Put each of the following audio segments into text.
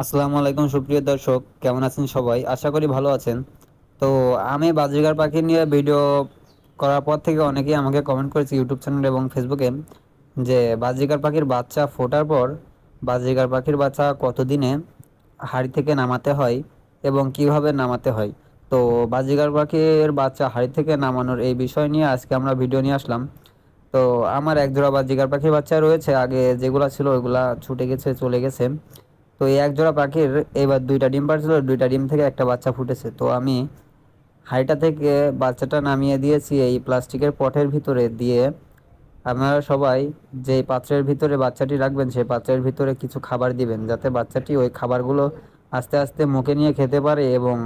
আসসালামু আলাইকুম, সুপ্রিয় দর্শক। কেমন আছেন সবাই? আশা করি ভালো আছেন। তো আমি বাজরিগার পাখি নিয়ে ভিডিও করার পর থেকে অনেকেই আমাকে কমেন্ট করেছে ইউটিউব চ্যানেল এবং ফেসবুকে যে বাজরিগার পাখির বাচ্চা ফোটার পর বাজরিগার পাখির বাচ্চা কতদিনে হাড়ি থেকে নামাতে হয় এবং কীভাবে নামাতে হয়? তো বাজিগার পাখির বাচ্চা হাড়ি থেকে নামানোর এই বিষয় নিয়ে আজকে আমরা ভিডিও নিয়ে আসলাম। তো আমার এক জোড়া বাজিগার পাখির বাচ্চা রয়েছে। আগে যেগুলো ছিল ওইগুলা ছুটে গেছে, চলে গেছে। তো এই এক জোড়া পাখির এবার দুইটা ডিম পারছিল দুইটা ডিম থেকে একটা বাচ্চা ফুটেছে। তো আমি হাঁড়িটা থেকে বাচ্চাটা নামিয়ে দিয়েছি এই প্লাস্টিকের পটের ভিতরে দিয়ে। আপনারা সবাই যে পাত্রের ভিতরে বাচ্চাটি রাখবেন, সেই পাত্রের ভিতরে কিছু খাবার দিবেন, যাতে বাচ্চাটি ওই খাবারগুলো আস্তে আস্তে মুখে নিয়ে খেতে পারে এবং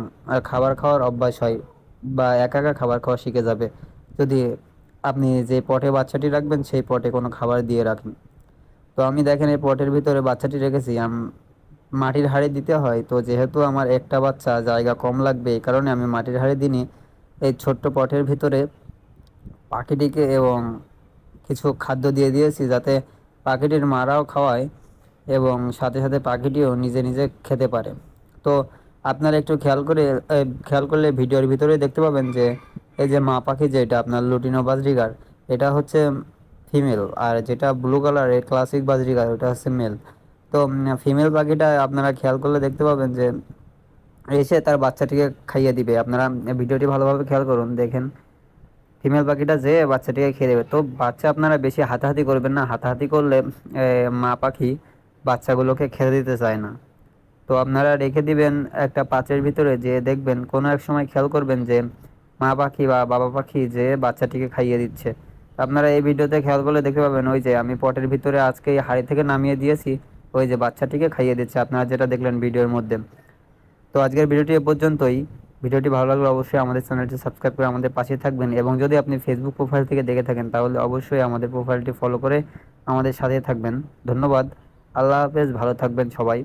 খাবার খাওয়ার অভ্যাস হয় বা একা একা খাবার খাওয়া শিখে যাবে। যদি আপনি যে পটে বাচ্চাটি রাখবেন, সেই পটে কোনো খাবার দিয়ে রাখেন। তো আমি দেখেন এই পটের ভিতরে বাচ্চাটি রেখেছি মাটির হাঁড়ি দিতে হয়। তো যেহেতু আমার একটা বাচ্চা, জায়গা কম লাগবে এই কারণে আমি মাটির হাঁড়ি দিনই এই ছোট্ট পটের ভিতরে পাখিটিকে এবং কিছু খাদ্য দিয়ে দিয়েছি যাতে পাখিটির মারাও খাওয়ায় এবং সাথে সাথে পাখিটিও নিজে নিজে খেতে পারে। তো আপনারা একটু খেয়াল করে খেয়াল করলে ভিডিওর ভিতরে দেখতে পাবেন যে এই যে মা পাখি যেটা, আপনার লুটিনো বাজরিগার, এটা হচ্ছে ফিমেল আর যেটা ব্লু কালারের ক্লাসিক বাজরিগার, ওটা হচ্ছে মেল। তো ফিমেল পাখিটা আপনারা খেয়াল করলে দেখতে পাবেন যে, এসে তার বাচ্চাটিকে খাইয়ে দিবে। আপনারা ভিডিওটি ভালোভাবে খেয়াল করুন, দেখেন। ফিমেল পাখিটা যে বাচ্চাটিকে খেয়ে দেবে। তো, বাচ্চা আপনারা বেশি হাতাহাতি করবেন না। হাতাহাতি করলে মা পাখি বাচ্চাগুলোকে খেতে দিতে চায় না। তো, আপনারা রেখে দিবেন একটা পাত্রের ভিতরে যে দেখবেন, কোনো এক সময় খেয়াল করবেন যে, মা পাখি বা বাবা পাখি যে বাচ্চাটিকে খাইয়ে দিচ্ছে। আপনারা এই ভিডিওতে খেয়াল করলে দেখতে পাবেন, ওই যে আমি পটের ভিতরে আজকে হাড়ি থেকে নামিয়ে দিয়েছি। ওই যে বাচ্চাটিকে খাইয়ে দিচ্ছে। আপনারা যেটা দেখলেন ভিডিওর মধ্যে। তো আজকের ভিডিওটি এ পর্যন্তই। ভিডিওটি ভালো লাগলে অবশ্যই আমাদের চ্যানেলটি সাবস্ক্রাইব করে আমাদের পাশে থাকবেন এবং যদি আপনি ফেসবুক প্রোফাইল থেকে দেখে থাকেন, তাহলে অবশ্যই আমাদের প্রোফাইলটি ফলো করে আমাদের সাথে থাকবেন। ধন্যবাদ। আল্লাহ হাফেজ। ভালো থাকবেন সবাই।